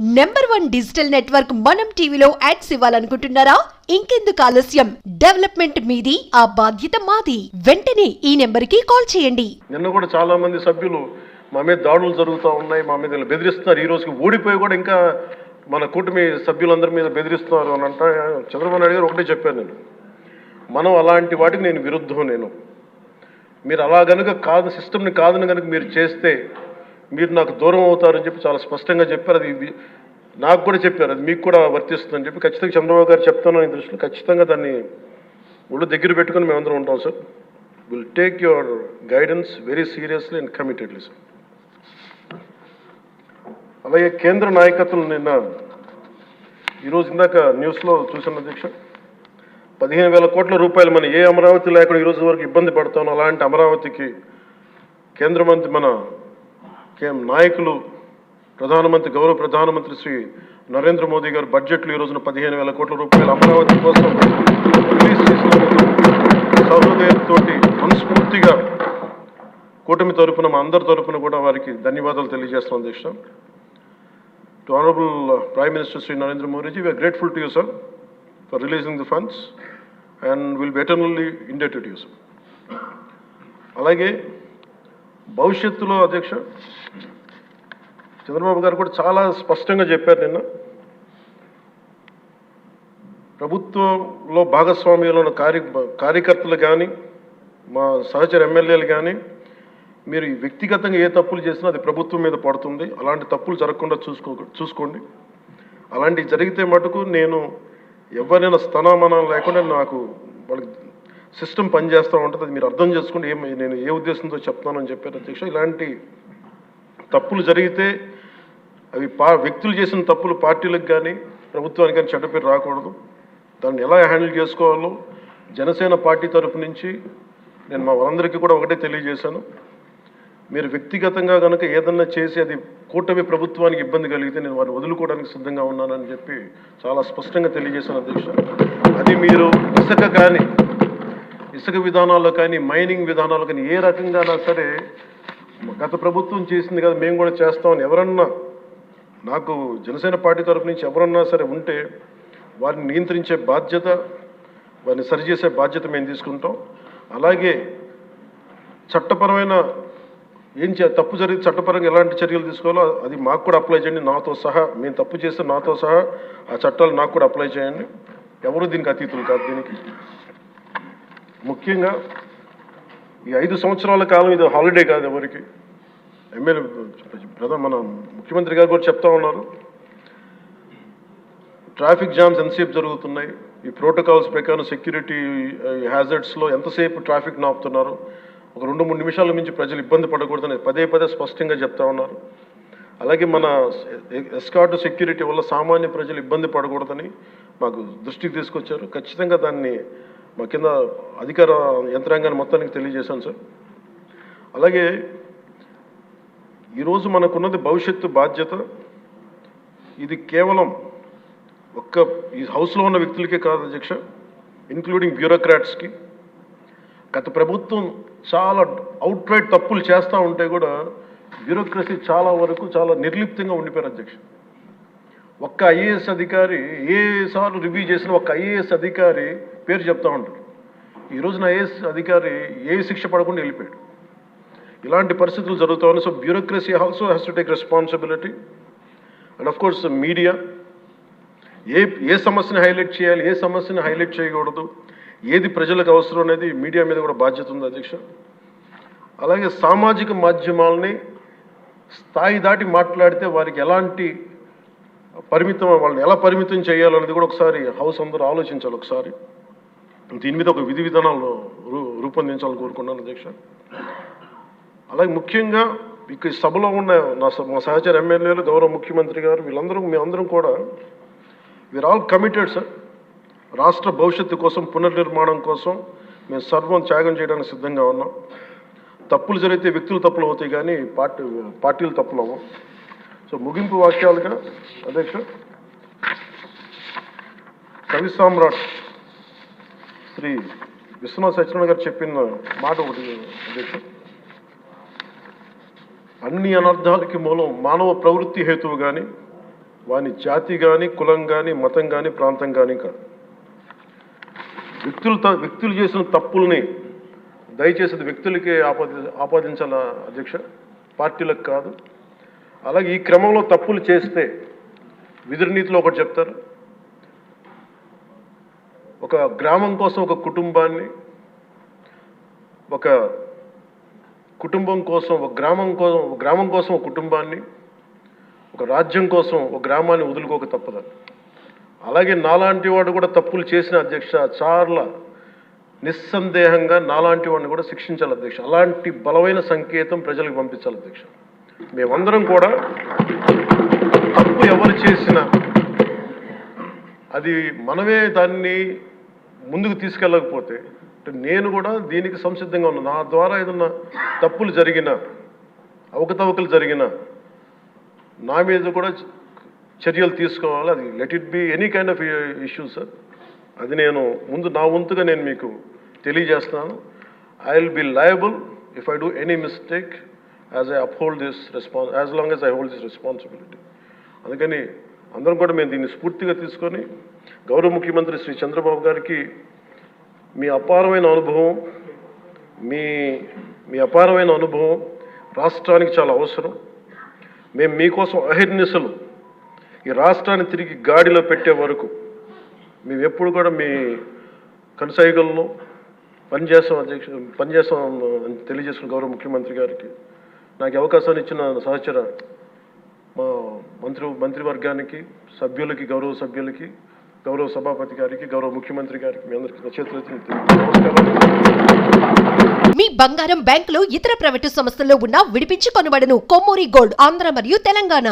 Number one digital network మనం టీవీలో ads ఇవ్వాలనుకుంటున్నారా? ఇంకెందుకు ఆలస్యం? డెవలప్మెంట్ మీది ఆ బాధ్యత మాది. వెంటనే ఈ నెంబర్కి కాల్ చేయండి. నిన్న కూడా చాలా మంది సభ్యులు మా మీద దాడులు జరుగుతూ ఉన్నాయి మా మీద బెదిరిస్తున్నారు. ఈ రోజుకి ఓడిపోయి కూడా ఇంకా మన కూటమి సభ్యులందరి మీద బెదిరిస్తున్నారు అని అంటే చంద్రబాబు నాయుడు గారు ఒకటే చెప్పాను నేను. మనం అలాంటి వాటికి నేను విరుద్ధం నేను. మీరు అలా కనుక కాదు సిస్టమ్ని కాదని కనుక మీరు చేస్తే మీరు నాకు దూరం అవుతారని చెప్పి చాలా స్పష్టంగా చెప్పారు. అది నాకు కూడా చెప్పారు. అది మీకు కూడా వర్తిస్తుందని చెప్పి ఖచ్చితంగా చంద్రబాబు గారు చెప్తాను ఈ దృష్టిలో. ఖచ్చితంగా దాన్ని ఒళ్ళు దగ్గర పెట్టుకొని మేమందరం ఉంటాం sir. Will take your guidance very seriously and committedly sir అలాగే కేంద్ర నాయకత్వం నిన్న ఈరోజు ఇందాక న్యూస్లో చూసిన అధ్యక్ష. పదిహేను వేల కోట్ల రూపాయలు మన ఏ అమరావతి లేకుండా ఈరోజు వరకు ఇబ్బంది పడతాం అలాంటి అమరావతికి కేంద్ర మంత్రి మన నాయకులు ప్రధానమంత్రి గౌరవ ప్రధానమంత్రి శ్రీ నరేంద్ర మోదీ గారు బడ్జెట్లో ఈ రోజున పదిహేను వేల కోట్ల రూపాయలు అమరావతి కోసం రిలీజ్ చేసినందుకు సహృదయంతో మనస్ఫూర్తిగా కూటమి తరఫున మా అందరి తరఫున కూడా వారికి ధన్యవాదాలు తెలియజేస్తున్నాం అధ్యక్ష. To honourable prime minister Shri Narendra Modiji we are grateful to you sir for releasing the funds and will be eternally indebted you sir అలాగే భవిష్యత్తులో అధ్యక్ష చంద్రబాబు గారు కూడా చాలా స్పష్టంగా చెప్పారు నిన్న. ప్రభుత్వంలో భాగస్వామ్యంలో ఉన్న కార్య కార్యకర్తలు కానీ మా సహచర ఎమ్మెల్యేలు కానీ మీరు వ్యక్తిగతంగా ఏ తప్పులు చేసినా అది ప్రభుత్వం మీద పడుతుంది. అలాంటి తప్పులు జరగకుండా చూసుకో చూసుకోండి. అలాంటివి జరిగితే మటుకు నేను ఎవరైనా స్థనామనం లేకుండా నాకు వాళ్ళకి సిస్టమ్ పనిచేస్తూ ఉంటుంది అది మీరు అర్థం చేసుకుంటే ఏం నేను ఏ ఉద్దేశంతో చెప్తానని చెప్పారు అధ్యక్ష. ఇలాంటి తప్పులు జరిగితే అవి పా వ్యక్తులు చేసిన తప్పులు పార్టీలకు కానీ ప్రభుత్వానికి కానీ చెడ్డ పేరు రాకూడదు. దాన్ని ఎలా హ్యాండిల్ చేసుకోవాలో జనసేన పార్టీ తరఫు నుంచి నేను మా వాళ్ళందరికీ కూడా ఒకటే తెలియజేశాను. మీరు వ్యక్తిగతంగా కనుక ఏదన్నా చేసి అది కూటమి ప్రభుత్వానికి ఇబ్బంది కలిగితే నేను వారిని వదులుకోవడానికి సిద్ధంగా ఉన్నానని చెప్పి చాలా స్పష్టంగా తెలియజేశాను అధ్యక్ష. అది మీరు ఇసుక కానీ ఇసుక విధానాల్లో కానీ మైనింగ్ విధానాల్లో కానీ ఏ రకంగానా సరే గత ప్రభుత్వం చేసింది కదా మేము కూడా చేస్తామని ఎవరన్నా నాకు జనసేన పార్టీ తరఫు నుంచి ఎవరన్నా సరే ఉంటే వారిని నియంత్రించే బాధ్యత వారిని సరిచేసే బాధ్యత మేము తీసుకుంటాం. అలాగే చట్టపరమైన ఏం చే తప్పు జరిగి చట్టపరంగా ఎలాంటి చర్యలు తీసుకోవాలో అది మాకు కూడా అప్లై చేయండి. నాతో సహా మేము తప్పు చేస్తే నాతో సహా ఆ చట్టాలు నాకు కూడా అప్లై చేయండి. ఎవరు దీనికి అతీతులు కాదు దీనికి. ముఖ్యంగా ఈ ఐదు సంవత్సరాల కాలం ఇది హాలిడే కాదు ఎవరికి. ఎమ్మెల్యే ప్రధాన మన ముఖ్యమంత్రి గారు కూడా చెప్తా ఉన్నారు. ట్రాఫిక్ జామ్స్ ఎంతసేపు జరుగుతున్నాయి? ఈ ప్రోటోకాల్స్ ప్రకారం సెక్యూరిటీ హ్యాజర్డ్స్లో ఎంతసేపు ట్రాఫిక్ నాపుతున్నారు? ఒక రెండు మూడు నిమిషాల మించి ప్రజలు ఇబ్బంది పడకూడదని పదే పదే స్పష్టంగా చెప్తా ఉన్నారు. అలాగే మన ఎస్కార్ట్ సెక్యూరిటీ వల్ల సామాన్య ప్రజలు ఇబ్బంది పడకూడదని మాకు దృష్టికి తీసుకొచ్చారు. ఖచ్చితంగా దాన్ని మా కింద అధికార యంత్రాంగాన్ని మొత్తానికి తెలియజేశాను సార్. అలాగే ఈరోజు మనకున్నది భవిష్యత్తు బాధ్యత. ఇది కేవలం ఒక్క ఈ హౌస్లో ఉన్న వ్యక్తులకే కాదు అధ్యక్ష ఇంక్లూడింగ్ బ్యూరోక్రాట్స్కి గత ప్రభుత్వం చాలా అవుట్ రైట్ తప్పులు చేస్తూ ఉంటే కూడా బ్యూరోక్రసీ చాలా వరకు చాలా నిర్లిప్తంగా ఉండిపోయారు అధ్యక్ష. ఒక్క ఐఏఎస్ అధికారి ఏ సార్లు రివ్యూ చేసిన ఒక్క ఐఏఎస్ అధికారి పేరు చెప్తూ ఉంటారు ఈ రోజున ఏఎస్ అధికారి ఏ శిక్ష పడకుండా వెళ్ళిపోయాడు. ఇలాంటి పరిస్థితులు జరుగుతూ ఉన్నాయి. So bureaucracy also has to take responsibility and of course media ఏ ఏ సమస్యని హైలైట్ చేయాలి ఏ సమస్యని హైలైట్ చేయకూడదు ఏది ప్రజలకు అవసరం అనేది మీడియా మీద కూడా బాధ్యత ఉంది అధ్యక్ష. అలాగే సామాజిక మాధ్యమాలని స్థాయి దాటి మాట్లాడితే వారికి ఎలాంటి పరిమితం వాళ్ళని ఎలా పరిమితం చేయాలనేది కూడా ఒకసారి హౌస్ అందరూ ఆలోచించాలి ఒకసారి. దీని మీద ఒక విధి విధానాలు రూ- రూపొందించాలని కోరుకున్నాను అధ్యక్ష. అలాగే ముఖ్యంగా ఇక ఈ సభలో ఉన్న నా మా సహచర ఎమ్మెల్యేలు గౌరవ ముఖ్యమంత్రి గారు వీళ్ళందరూ మేమందరం కూడా వీఆర్ ఆల్ కమిటెడ్ సార్. రాష్ట్ర భవిష్యత్తు కోసం పునర్నిర్మాణం కోసం మేము సర్వం త్యాగం చేయడానికి సిద్ధంగా ఉన్నాం. తప్పులు జరిగితే వ్యక్తులు తప్పులు అవుతాయి కానీ పార్టీ పార్టీలు తప్పులు అవ్వం సో ముగింపు వాక్యాలుగా అధ్యక్ష కవి సామ్రాట్ శ్రీ విశ్వనాథ్ సత్యనారాయణ గారు చెప్పిన మాట ఒకటి అధ్యక్ష అన్ని అనర్థాలకి మూలం మానవ ప్రవృత్తి హేతువు కానీ వాని జాతి కానీ కులం కానీ మతం కానీ ప్రాంతం కానీ కాదు. వ్యక్తులు త- వ్యక్తులు చేసిన తప్పుల్ని దయచేసి వ్యక్తులకే ఆపాది ఆపాదించాల అధ్యక్ష? పార్టీలకు కాదు. అలాగే ఈ క్రమంలో తప్పులు చేస్తే విధుల నీతిలో ఒకటి చెప్తారు. ఒక గ్రామం కోసం ఒక కుటుంబాన్ని ఒక కుటుంబం కోసం ఒక గ్రామం కోసం ఒక గ్రామం కోసం ఒక కుటుంబాన్ని ఒక రాజ్యం కోసం ఒక గ్రామాన్ని వదులుకోక తప్పదని అలాగే నాలాంటి వాడు కూడా తప్పులు చేసిన అధ్యక్ష చాలా నిస్సందేహంగా నాలాంటి వాడిని కూడా శిక్షించాలి అధ్యక్ష. అలాంటి బలమైన సంకేతం ప్రజలకు పంపించాలి అధ్యక్ష. మేమందరం కూడా తప్పు ఎవరు చేసినా అది మనమే దాన్ని ముందుకు తీసుకెళ్ళకపోతే నేను కూడా దీనికి సంసిద్ధంగా ఉన్నాను నా ద్వారా ఏదన్నా తప్పులు జరిగినా అవకతవకలు జరిగినా నా మీద కూడా చర్యలు తీసుకోవాలి. అది let it be any kind of issue sir అది నేను ముందు నా వంతుగా నేను మీకు తెలియజేస్తున్నాను. I will be liable if I do any mistake as I uphold this response as long as I hold this responsibility అందుకని అందరం కూడా మేము దీన్ని స్ఫూర్తిగా తీసుకొని గౌరవ ముఖ్యమంత్రి శ్రీ చంద్రబాబు గారికి మీ అపారమైన అనుభవం మీ మీ అపారమైన అనుభవం రాష్ట్రానికి చాలా అవసరం. మేము మీకోసం అహిర్నిశలు ఈ రాష్ట్రాన్ని తిరిగి గాడిలో పెట్టే వరకు మేము ఎప్పుడు కూడా మీ కనసాయిగల్లో పనిచేస్తాం అధ్యక్ష పనిచేస్తాం అని తెలియజేసిన గౌరవ ముఖ్యమంత్రి గారికి. నాకు అవకాశాన్ని ఇచ్చిన సహచర మా మంత్రి మంత్రివర్గానికి సభ్యులకి గౌరవ సభ్యులకి గౌరవ సభాపతి గారికి గౌరవ ముఖ్యమంత్రి గారికి మీ అందరికీ నా మీ బంగారం బ్యాంకులో ఇతర ప్రైవేటు సంస్థల్లో ఉన్న విడిపించి కొనబడను కొమ్మూరి గోల్డ్ ఆంధ్ర మరియు తెలంగాణ.